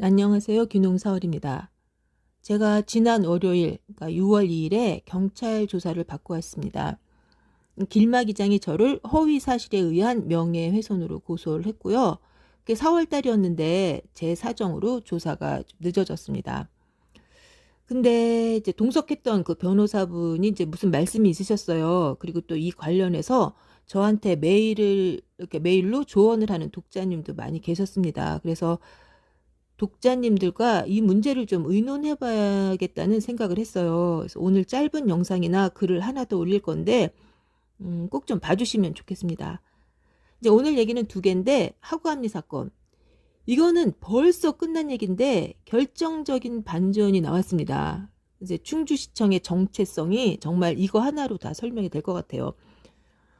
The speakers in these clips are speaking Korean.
안녕하세요. 귀농사월입니다. 제가 지난 월요일, 그러니까 6월 2일에 경찰 조사를 받고 왔습니다. 길마 기장이 저를 허위 사실에 의한 명예훼손으로 고소를 했고요. 그게 4월 달이었는데 제 사정으로 조사가 좀 늦어졌습니다. 근데 이제 동석했던 그 변호사분이 이제 무슨 말씀이 있으셨어요. 그리고 또 이 관련해서 저한테 메일을 이렇게 메일로 조언을 하는 독자님도 많이 계셨습니다. 그래서 독자님들과 이 문제를 좀 의논해 봐야겠다는 생각을 했어요. 그래서 오늘 짧은 영상이나 글을 하나 더 올릴 건데 음, 꼭 좀 봐주시면 좋겠습니다. 이제 오늘 얘기는 두 개인데 하구합리 사건. 이거는 벌써 끝난 얘기인데 결정적인 반전이 나왔습니다. 이제 충주시청의 정체성이 정말 이거 하나로 다 설명이 될 것 같아요.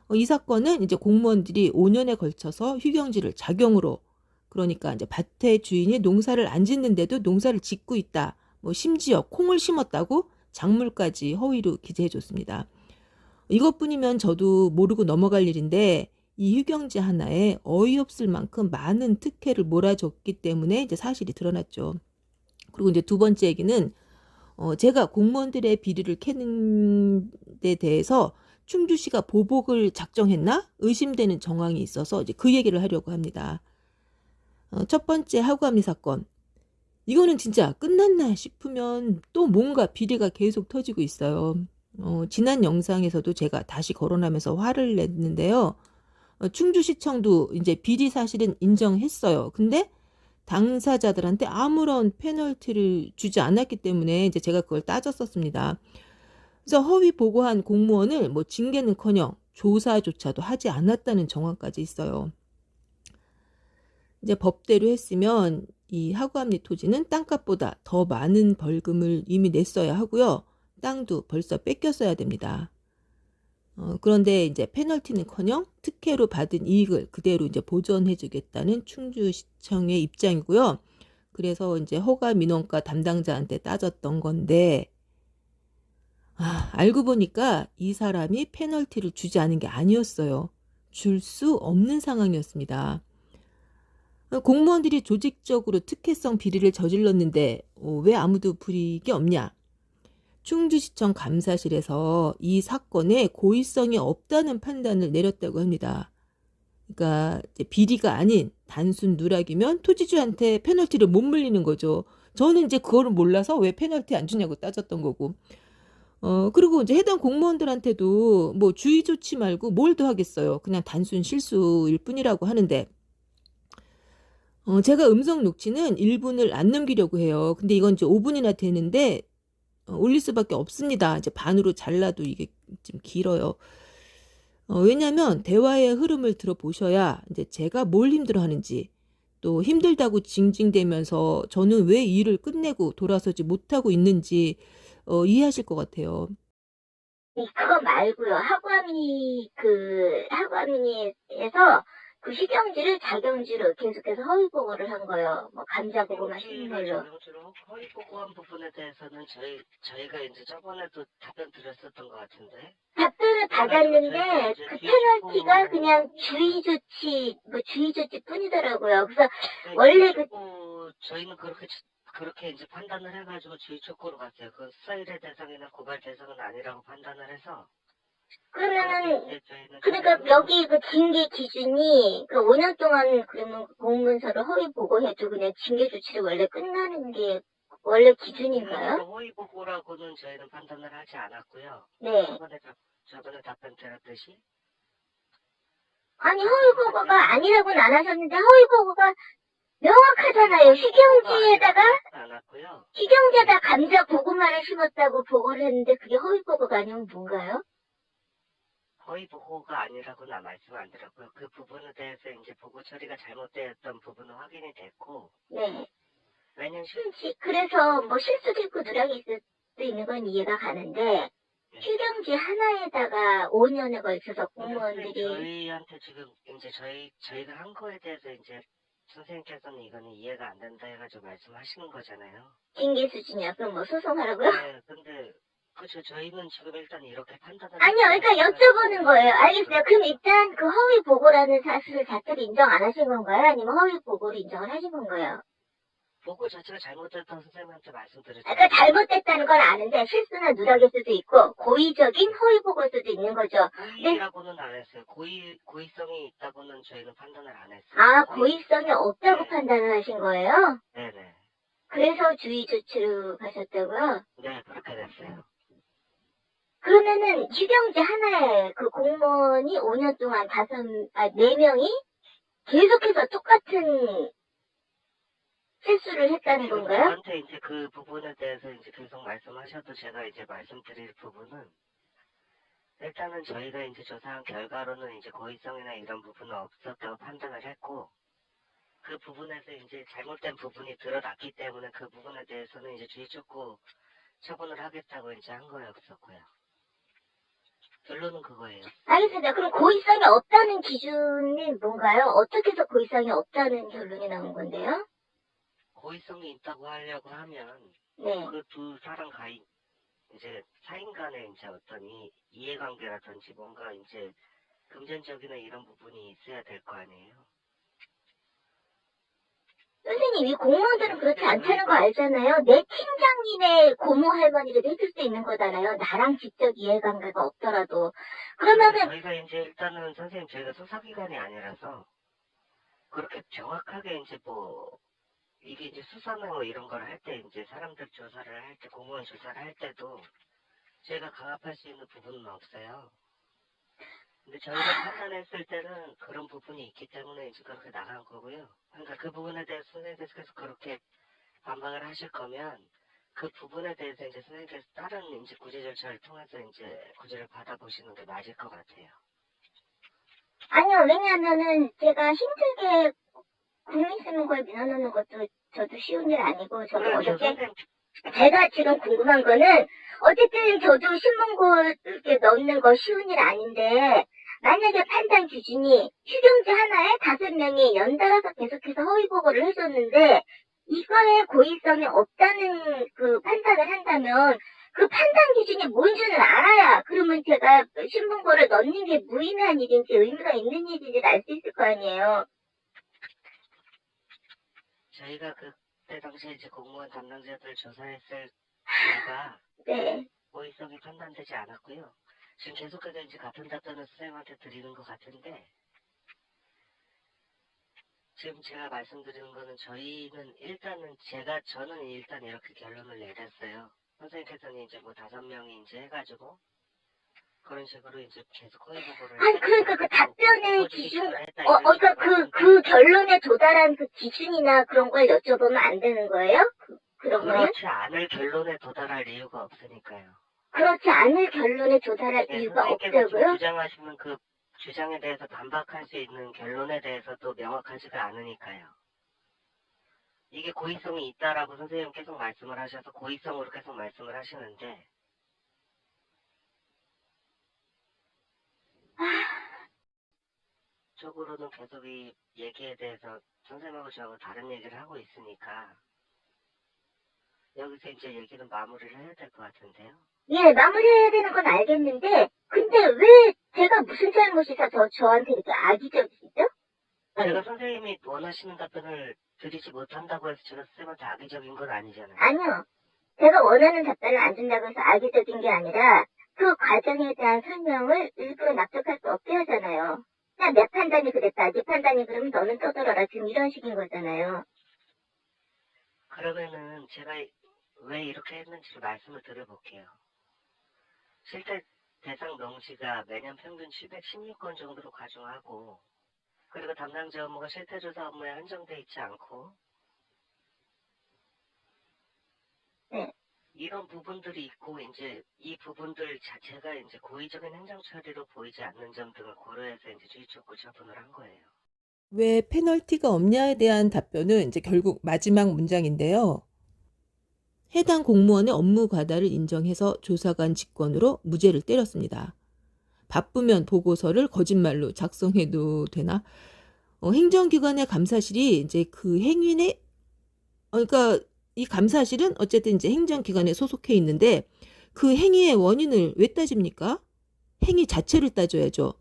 어, 이 사건은 이제 공무원들이 5년에 걸쳐서 휴경지를 작용으로 그러니까 이제 밭의 주인이 농사를 안 짓는데도 농사를 짓고 있다. 뭐 심지어 콩을 심었다고 작물까지 허위로 기재해 줬습니다. 이것뿐이면 저도 모르고 넘어갈 일인데 이 휴경지 하나에 어이없을 만큼 많은 특혜를 몰아줬기 때문에 이제 사실이 드러났죠. 그리고 이제 두 번째 얘기는 어 제가 공무원들의 비리를 캐는 데 대해서 충주시가 보복을 작정했나 의심되는 정황이 있어서 이제 그 얘기를 하려고 합니다. 어, 첫 번째 하구함리 사건. 이거는 진짜 끝났나 싶으면 또 뭔가 비리가 계속 터지고 있어요. 어, 지난 영상에서도 제가 다시 거론하면서 화를 냈는데요. 어, 충주시청도 이제 비리 사실은 인정했어요. 근데 당사자들한테 아무런 페널티를 주지 않았기 때문에 이제 제가 그걸 따졌었습니다. 그래서 허위 보고한 공무원을 뭐 징계는커녕 조사조차도 하지 않았다는 정황까지 있어요. 이제 법대로 했으면 이 하구합리 토지는 땅값보다 더 많은 벌금을 이미 냈어야 하고요. 땅도 벌써 뺏겼어야 됩니다. 어, 그런데 이제 페널티는커녕 특혜로 받은 이익을 그대로 이제 보전해주겠다는 충주시청의 입장이고요. 그래서 이제 허가 민원과 담당자한테 따졌던 건데 아, 알고 보니까 이 사람이 페널티를 주지 않은 게 아니었어요. 줄 수 없는 상황이었습니다. 공무원들이 조직적으로 특혜성 비리를 저질렀는데 어, 왜 아무도 불이익이 없냐? 충주시청 감사실에서 이 사건에 고의성이 없다는 판단을 내렸다고 합니다. 그러니까 비리가 아닌 단순 누락이면 토지주한테 페널티를 못 물리는 거죠. 저는 이제 그거를 몰라서 왜 페널티 안 주냐고 따졌던 거고. 어, 그리고 이제 해당 공무원들한테도 뭐 주의 조치 말고 뭘 더 하겠어요. 그냥 단순 실수일 뿐이라고 하는데. 어, 제가 음성 녹취는 1분을 안 넘기려고 해요. 근데 이건 이제 5분이나 되는데 어, 올릴 수밖에 없습니다. 이제 반으로 잘라도 이게 좀 길어요. 어, 왜냐하면 대화의 흐름을 들어보셔야 이제 제가 뭘 힘들어하는지 또 힘들다고 징징대면서 저는 왜 일을 끝내고 돌아서지 못하고 있는지 어, 이해하실 것 같아요. 그거 말고요. 하구아미니 그 하구아미니에서 그 휴경지를 자경지로 계속해서 허위 보고를 한 거예요. 뭐 감자 보고만 심는 걸로. 자동으로 허위 보고한 부분에 대해서는 저희 저희가 이제 저번에도 답변 드렸었던 것 같은데. 답변을 받았는데 저희가 그 페널티가 그냥 주의 조치 뭐 주의 조치 뿐이더라고요. 그래서 네, 원래 그- 저희는 그렇게 그렇게 이제 판단을 해가지고 주의 촉구로 갔어요. 그 사일의 대상이나 고발 대상은 아니라고 판단을 해서. 그러면은 그러니까 여기 그 징계 기준이 그 5년 동안 그러면 공문서를 허위 보고해도 그냥 징계 조치를 원래 끝나는 게 원래 기준인가요? 허위 보고라고는 저희는 판단을 하지 않았고요. 네. 저번에 답, 저번에 답변 드렸듯이 아니 허위 보고가 아니라고는 안 하셨는데 허위 보고가 명확하잖아요. 휴경지에다가 않았고요. 휴경지에다 감자 고구마를 심었다고 보고를 했는데 그게 허위 보고가 아니면 뭔가요? 허위 보고가 아니라고는 말씀 안 드렸고요. 그 부분에 대해서 이제 보고 처리가 잘못되었던 부분은 확인이 됐고, 네. 왜냐면 실- 실지 그래서 뭐 실수도 있고 누락이 있을 수도 있는 건 이해가 가는데 휴경지 하나에다가 5년에 걸쳐서 공무원들이 저희한테 지금 이제 저희 저희가 한 거에 대해서 이제 선생님께서는 이거는 이해가 안 된다 해가지고 말씀하시는 거잖아요. 징계 수준이야. 그럼 뭐 소송하라고요? 네, 그죠 저희는 지금 일단 이렇게 판단을 아니요, 그러니까 여쭤보는 거예요. 알겠어요. 그럼 일단 그 허위 보고라는 사실 자체를 인정 안 하신 건가요? 아니면 허위 보고를 인정을 하신 건가요? 보고 자체가 잘못됐다고 선생님한테 말씀드렸죠. 그러니까 잘못됐다는 건 아는데 실수나 누락일 수도 있고 고의적인 허위 보고일 수도 있는 거죠. 고의라고는 안 했어요. 고의, 고의성이 있다고는 저희는 판단을 안 했어요. 아, 고의성이 없다고 네. 판단을 하신 거예요? 네네. 그래서 주의 조치로 가셨다고요? 네, 그렇게 됐어요. 그러면은 휴경제 하나에 그 공무원이 5년 동안 다섯, 아, 네 명이 계속해서 똑같은 실수를 했다는 지금 건가요? 저한테 이제 그 부분에 대해서 이제 계속 말씀하셔도 제가 이제 말씀드릴 부분은 일단은 저희가 이제 조사한 결과로는 이제 고의성이나 이런 부분은 없었다고 판단을 했고 그 부분에서 이제 잘못된 부분이 드러났기 때문에 그 부분에 대해서는 이제 주의 촉구 처분을 하겠다고 이제 한 거였었고요. 결론은 그거예요. 알겠습니다. 그럼 고의성이 없다는 기준이 뭔가요? 어떻게 해서 고의성이 없다는 결론이 나온 건데요? 고의성이 있다고 하려고 하면 네. 그 두 사람 가이 이제 사인 간의 이제 어떤 이 이해관계라든지 뭔가 이제 금전적이나 이런 부분이 있어야 될 거 아니에요. 선생님, 이 공무원들은 그렇지 않다는 거 알잖아요. 내 팀장님의 고모 할머니라도 해줄 수 있는 거잖아요. 나랑 직접 이해관계가 없더라도. 그러면은, 저희가 이제 일단은 선생님 저희가 수사기관이 아니라서 그렇게 정확하게 이제 뭐 이게 이제 수사나 뭐 이런 걸 할 때 이제 사람들 조사를 할 때 공무원 조사를 할 때도 저희가 강압할 수 있는 부분은 없어요. 근데 저희가 판단했을 때는 그런 부분이 있기 때문에 이제 그렇게 나간 거고요. 그러니까 그 부분에 대해서 선생님께서 그렇게 반박을 하실 거면 그 부분에 대해서 이제 선생님께서 다른 이제 구제 절차를 통해서 이제 구제를 받아보시는 게 맞을 것 같아요. 아니요, 왜냐면은 제가 힘들게 국민 쓰는 걸 밀어넣는 것도 저도 쉬운 일 아니고, 저도 저 어저께 제가 지금 궁금한 거는 어쨌든 저도 신문고에 넣는 거 쉬운 일 아닌데 만약에 판단 기준이 휴경제 하나에 다섯 명이 연달아서 계속해서 허위 보고를 해줬는데 이거에 고의성이 없다는 그 판단을 한다면 그 판단 기준이 뭔지는 알아야 그러면 제가 신문고를 넣는 게 무의미한 일인지 의미가 있는 일인지 알 수 있을 거 아니에요. 저희가 그때 당시에 이제 공무원 담당자들 조사했을 때가 네. 고의성이 판단되지 않았고요. 지금 계속해서 이제 같은 답변을 선생님한테 드리는 것 같은데 지금 제가 말씀드리는 거는 저희는 일단은 제가 저는 일단 이렇게 결론을 내렸어요. 선생님께서는 이제 뭐 다섯 명이 이제 해가지고 그런 식으로 이제 계속 허위 보고를 아니, 그러니까 그 답변의 기준, 어, 이런 어, 그러니까 그, 그 결론에 도달한 그 기준이나 그런 걸 여쭤보면 안 되는 거예요? 그, 그런 거요? 그렇지 않을 결론에 도달할 이유가 없으니까요. 그렇지 않을 결론에 도달할 네, 이유가 선생님께서 지금 없다고요? 주장하시는 그 주장에 대해서 반박할 수 있는 결론에 대해서도 명확하지가 않으니까요. 이게 고의성이 있다라고 선생님 계속 말씀을 하셔서 고의성으로 계속 말씀을 하시는데 쪽으로는 계속 이 얘기에 대해서 선생님하고 저하고 다른 얘기를 하고 있으니까 여기서 이제 얘기는 마무리를 해야 될 것 같은데요. 예, 마무리해야 되는 건 알겠는데, 근데 왜 제가 무슨 잘못이서 저, 저한테 이렇게 악의적이시죠? 제가 선생님이 원하시는 답변을 드리지 못한다고 해서 제가 선생님한테 악의적인 건 아니잖아요. 아니요. 제가 원하는 답변을 안 준다고 해서 악의적인 게 아니라, 그 과정에 대한 설명을 일부러 납득할 수 없게 하잖아요. 그냥 내 판단이 그랬다. 네 판단이 그러면 너는 떠들어라. 지금 이런 식인 거잖아요. 그러면은 제가 왜 이렇게 했는지를 말씀을 드려볼게요. 실제 대상 명시가 매년 평균 716건 정도로 가중하고 그리고 담당자 업무가 실태조사 업무에 한정돼 있지 않고 네. 이런 부분들이 있고 이제 이 부분들 자체가 이제 고의적인 행정 처리로 보이지 않는 점 등을 고려해서 이제 주의촉구 처분을 한 거예요. 왜 페널티가 없냐에 대한 답변은 이제 결국 마지막 문장인데요. 해당 공무원의 업무 과다를 인정해서 조사관 직권으로 무죄를 때렸습니다. 바쁘면 보고서를 거짓말로 작성해도 되나? 어, 행정기관의 감사실이 이제 그 행위의 어, 그러니까 이 감사실은 어쨌든 이제 행정기관에 소속해 있는데 그 행위의 원인을 왜 따집니까? 행위 자체를 따져야죠.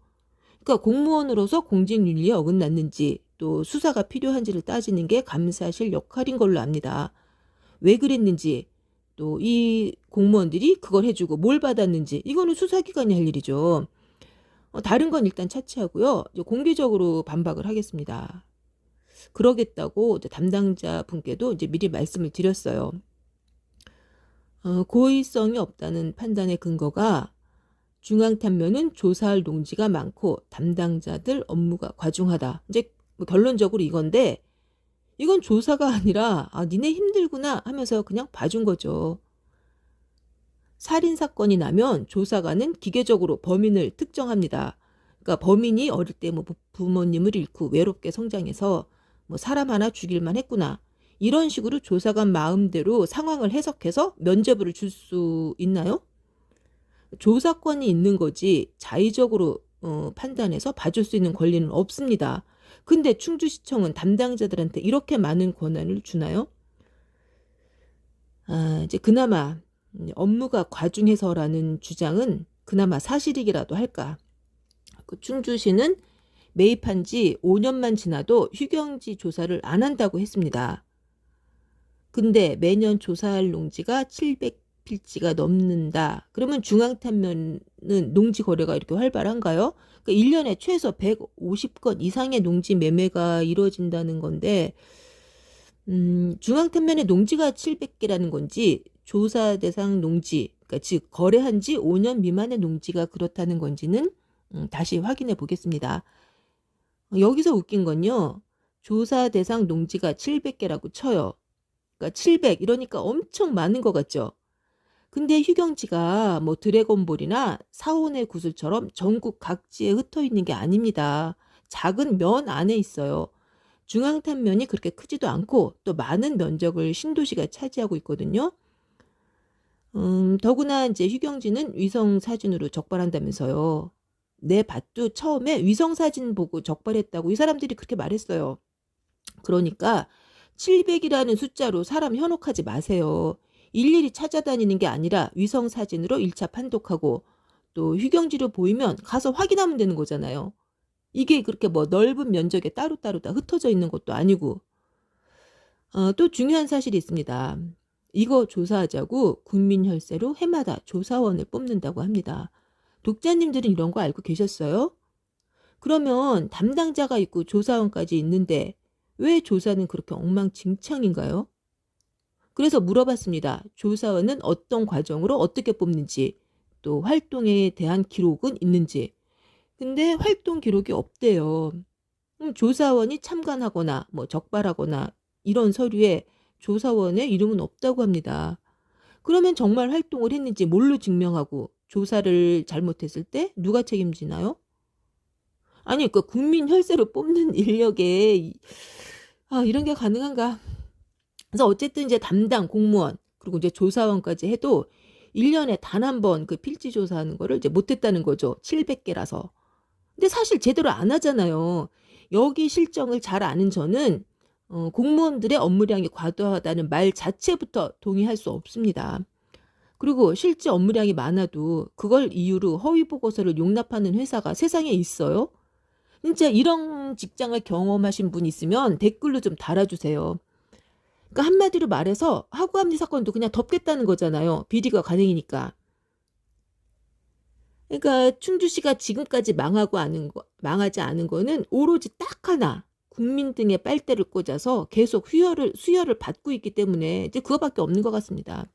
그러니까 공무원으로서 공직윤리에 어긋났는지 또또 수사가 필요한지를 따지는 게 감사실 역할인 걸로 압니다. 왜 그랬는지 또 이 공무원들이 그걸 해주고 뭘 받았는지 이거는 수사기관이 할 일이죠. 어, 다른 건 일단 차치하고요. 이제 공개적으로 반박을 하겠습니다. 그러겠다고 이제 담당자 분께도 이제 미리 말씀을 드렸어요. 어, 고의성이 없다는 판단의 근거가 중앙탄면은 조사할 농지가 많고 담당자들 업무가 과중하다. 이제 뭐 결론적으로 이건데 이건 조사가 아니라 아 니네 힘들구나 하면서 그냥 봐준 거죠. 살인 사건이 나면 조사관은 기계적으로 범인을 특정합니다. 그러니까 범인이 어릴 때 뭐 부모님을 잃고 외롭게 성장해서 뭐 사람 하나 죽일만 했구나. 이런 식으로 조사관 마음대로 상황을 해석해서 면죄부를 줄 수 있나요? 조사권이 있는 거지 자의적으로 어, 판단해서 봐줄 수 있는 권리는 없습니다. 근데 충주시청은 담당자들한테 이렇게 많은 권한을 주나요? 아, 이제 그나마 업무가 과중해서라는 주장은 그나마 사실이기라도 할까? 그 충주시는 매입한 지 5년만 지나도 휴경지 조사를 안 한다고 했습니다. 근데 매년 조사할 농지가 700 필지가 넘는다. 그러면 중앙탄면은 농지 거래가 이렇게 활발한가요? 그러니까 1년에 최소 150건 이상의 농지 매매가 이루어진다는 건데, 음, 중앙탄면의 농지가 700개라는 건지, 조사 대상 농지, 그러니까 즉, 거래한 지 5년 미만의 농지가 그렇다는 건지는 음, 다시 확인해 보겠습니다. 여기서 웃긴 건요, 조사 대상 농지가 700개라고 쳐요. 그러니까 700, 이러니까 엄청 많은 것 같죠? 근데 휴경지가 뭐 드래곤볼이나 사원의 구슬처럼 전국 각지에 흩어 있는 게 아닙니다. 작은 면 안에 있어요. 중앙탄면이 그렇게 크지도 않고 또 많은 면적을 신도시가 차지하고 있거든요. 음, 더구나 이제 휴경지는 위성 사진으로 적발한다면서요. 내 밭도 처음에 위성 사진 보고 적발했다고 이 사람들이 그렇게 말했어요. 그러니까 700이라는 숫자로 사람 현혹하지 마세요. 일일이 찾아다니는 게 아니라 위성 사진으로 1차 판독하고 또 휴경지로 보이면 가서 확인하면 되는 거잖아요. 이게 그렇게 뭐 넓은 면적에 따로따로 다 흩어져 있는 것도 아니고. 어, 또 중요한 사실이 있습니다. 이거 조사하자고 국민혈세로 해마다 조사원을 뽑는다고 합니다. 독자님들은 이런 거 알고 계셨어요? 그러면 담당자가 있고 조사원까지 있는데 왜 조사는 그렇게 엉망진창인가요? 그래서 물어봤습니다. 조사원은 어떤 과정으로 어떻게 뽑는지, 또 활동에 대한 기록은 있는지. 근데 활동 기록이 없대요. 그럼 조사원이 참관하거나 뭐 적발하거나 이런 서류에 조사원의 이름은 없다고 합니다. 그러면 정말 활동을 했는지 뭘로 증명하고 조사를 잘못했을 때 누가 책임지나요? 아니, 그 국민 혈세로 뽑는 인력에 아, 이런 게 가능한가? 그래서 어쨌든 이제 담당 공무원 그리고 이제 조사원까지 해도 1년에 단 한 번 그 필지 조사하는 거를 이제 못했다는 거죠. 700개라서. 근데 사실 제대로 안 하잖아요. 여기 실정을 잘 아는 저는 어, 공무원들의 업무량이 과도하다는 말 자체부터 동의할 수 없습니다. 그리고 실제 업무량이 많아도 그걸 이유로 허위 보고서를 용납하는 회사가 세상에 있어요? 진짜 이런 직장을 경험하신 분 있으면 댓글로 좀 달아주세요. 그러니까 한마디로 말해서 하구합리 사건도 그냥 덮겠다는 거잖아요. 비리가 가능이니까. 그러니까 충주시가 지금까지 망하고 않은 거, 망하지 않은 거는 오로지 딱 하나 국민 등에 빨대를 꽂아서 계속 수혈을 수혈을 받고 있기 때문에 이제 그거밖에 없는 것 같습니다.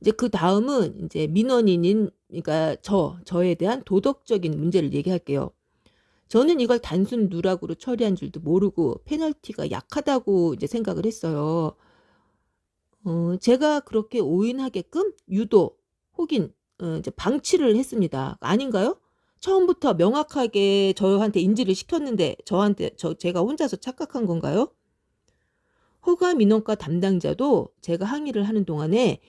이제 그 다음은 이제 민원인인 그러니까 저 저에 대한 도덕적인 문제를 얘기할게요. 저는 이걸 단순 누락으로 처리한 줄도 모르고 페널티가 약하다고 이제 생각을 했어요. 어, 제가 그렇게 오인하게끔 유도 혹은 어, 이제 방치를 했습니다. 아닌가요? 처음부터 명확하게 저한테 인지를 시켰는데 저한테 저 제가 혼자서 착각한 건가요? 허가 민원과 담당자도 제가 항의를 하는 동안에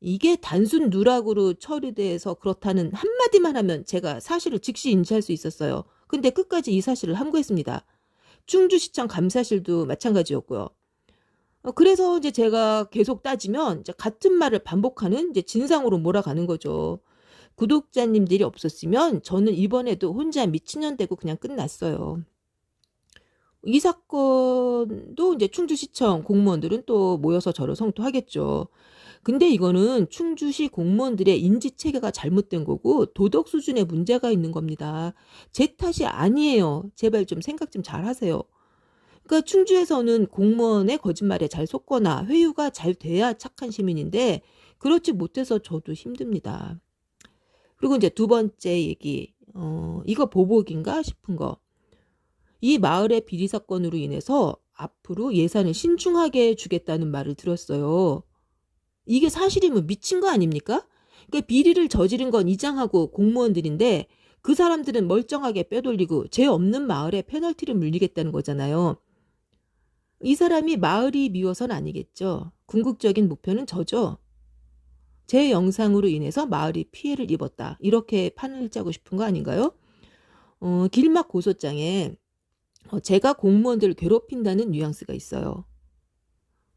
이게 단순 누락으로 처리돼서 그렇다는 한마디만 하면 제가 사실을 즉시 인지할 수 있었어요. 근데 끝까지 이 사실을 함구했습니다. 충주시청 감사실도 마찬가지였고요. 어, 그래서 이제 제가 계속 따지면 이제 같은 말을 반복하는 이제 진상으로 몰아가는 거죠. 구독자님들이 없었으면 저는 이번에도 혼자 미친년 되고 그냥 끝났어요. 이 사건도 이제 충주시청 공무원들은 또 모여서 저를 성토하겠죠. 근데 이거는 충주시 공무원들의 인지 체계가 잘못된 거고 도덕 수준에 문제가 있는 겁니다. 제 탓이 아니에요. 제발 좀 생각 좀 잘 하세요. 그러니까 충주에서는 공무원의 거짓말에 잘 속거나 회유가 잘 돼야 착한 시민인데 그렇지 못해서 저도 힘듭니다. 그리고 이제 두 번째 얘기, 어, 이거 보복인가 싶은 거. 이 마을의 비리 사건으로 인해서 앞으로 예산을 신중하게 주겠다는 말을 들었어요. 이게 사실이면 미친 거 아닙니까? 그러니까 비리를 저지른 건 이장하고 공무원들인데 그 사람들은 멀쩡하게 빼돌리고 죄 없는 마을에 페널티를 물리겠다는 거잖아요. 이 사람이 마을이 미워서는 아니겠죠. 궁극적인 목표는 저죠. 제 영상으로 인해서 마을이 피해를 입었다. 이렇게 판을 짜고 싶은 거 아닌가요? 어, 길막 고소장에 어, 제가 공무원들을 괴롭힌다는 뉘앙스가 있어요.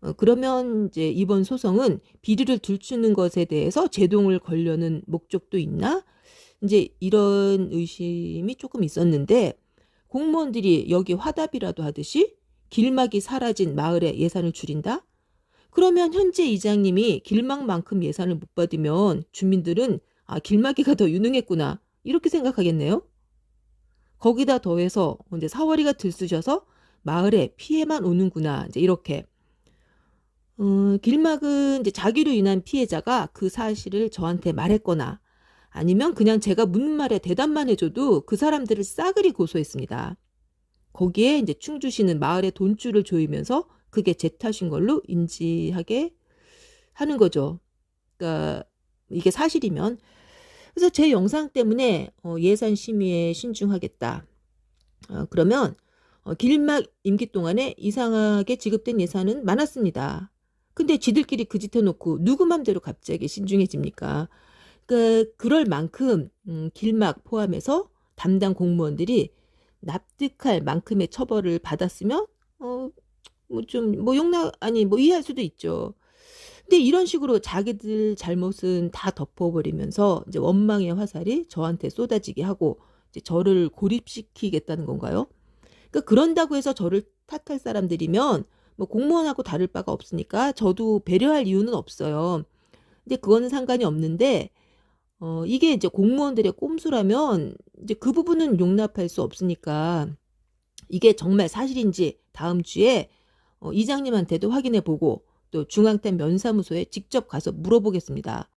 어, 그러면 이제 이번 소송은 비리를 들추는 것에 대해서 제동을 걸려는 목적도 있나? 이제 이런 의심이 조금 있었는데 공무원들이 여기 화답이라도 하듯이 길막이 사라진 마을에 예산을 줄인다? 그러면 현재 이장님이 길막만큼 예산을 못 받으면 주민들은 아, 길막이가 더 유능했구나. 이렇게 생각하겠네요. 거기다 더해서 이제 사월이가 들쑤셔서 마을에 피해만 오는구나. 이제 이렇게. 어, 길막은 이제 자기로 인한 피해자가 그 사실을 저한테 말했거나 아니면 그냥 제가 묻는 말에 대답만 해줘도 그 사람들을 싸그리 고소했습니다. 거기에 이제 충주시는 마을에 돈줄을 조이면서 그게 제 탓인 걸로 인지하게 하는 거죠. 그러니까 이게 사실이면 그래서 제 영상 때문에 어, 예산 심의에 신중하겠다. 어, 그러면 어, 길막 임기 동안에 이상하게 지급된 예산은 많았습니다. 근데 지들끼리 그 짓 해놓고 누구 맘대로 갑자기 신중해집니까? 그 그럴 만큼 음, 길막 포함해서 담당 공무원들이 납득할 만큼의 처벌을 받았으면 어뭐좀뭐 용납 아니 뭐 이해할 수도 있죠. 근데 이런 식으로 자기들 잘못은 다 덮어버리면서 이제 원망의 화살이 저한테 쏟아지게 하고 이제 저를 고립시키겠다는 건가요? 그러니까 그런다고 해서 저를 탓할 사람들이면 뭐 공무원하고 다를 바가 없으니까 저도 배려할 이유는 없어요. 근데 그거는 상관이 없는데 어 이게 이제 공무원들의 꼼수라면 이제 그 부분은 용납할 수 없으니까 이게 정말 사실인지 다음 주에 어, 이장님한테도 확인해 보고 또 중앙댐 면사무소에 직접 가서 물어보겠습니다.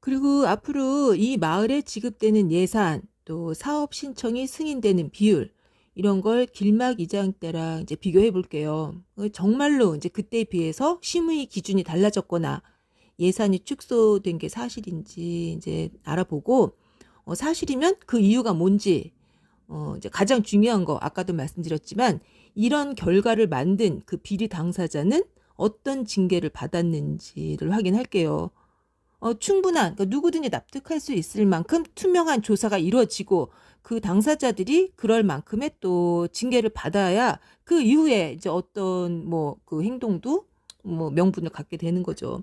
그리고 앞으로 이 마을에 지급되는 예산 또 사업 신청이 승인되는 비율 이런 걸 길막 이장 때랑 이제 비교해 볼게요. 어, 정말로 이제 그때에 비해서 심의 기준이 달라졌거나 예산이 축소된 게 사실인지 이제 알아보고 어, 사실이면 그 이유가 뭔지 어, 이제 가장 중요한 거 아까도 말씀드렸지만 이런 결과를 만든 그 비리 당사자는 어떤 징계를 받았는지를 확인할게요. 어, 충분한, 그러니까 누구든지 납득할 수 있을 만큼 투명한 조사가 이루어지고 그 당사자들이 그럴 만큼의 또 징계를 받아야 그 이후에 이제 어떤 뭐 그 행동도 뭐 명분을 갖게 되는 거죠.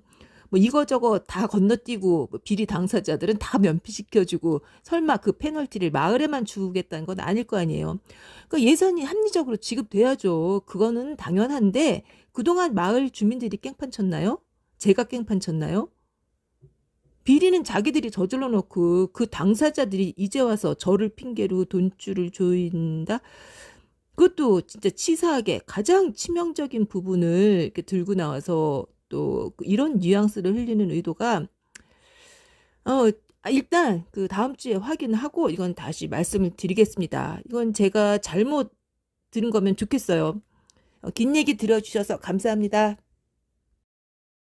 뭐 이거저거 다 건너뛰고 뭐 비리 당사자들은 다 면피시켜주고 설마 그 페널티를 마을에만 주겠다는 건 아닐 거 아니에요. 그러니까 예산이 합리적으로 지급돼야죠. 그거는 당연한데 그동안 마을 주민들이 깽판 쳤나요? 제가 깽판 쳤나요? 비리는 자기들이 저질러 놓고 그 당사자들이 이제 와서 저를 핑계로 돈줄을 조인다? 그것도 진짜 치사하게 가장 치명적인 부분을 이렇게 들고 나와서 또 이런 뉘앙스를 흘리는 의도가 어 아, 일단 그 다음 주에 확인하고 이건 다시 말씀을 드리겠습니다. 이건 제가 잘못 들은 거면 좋겠어요. 어, 긴 얘기 들어주셔서 감사합니다.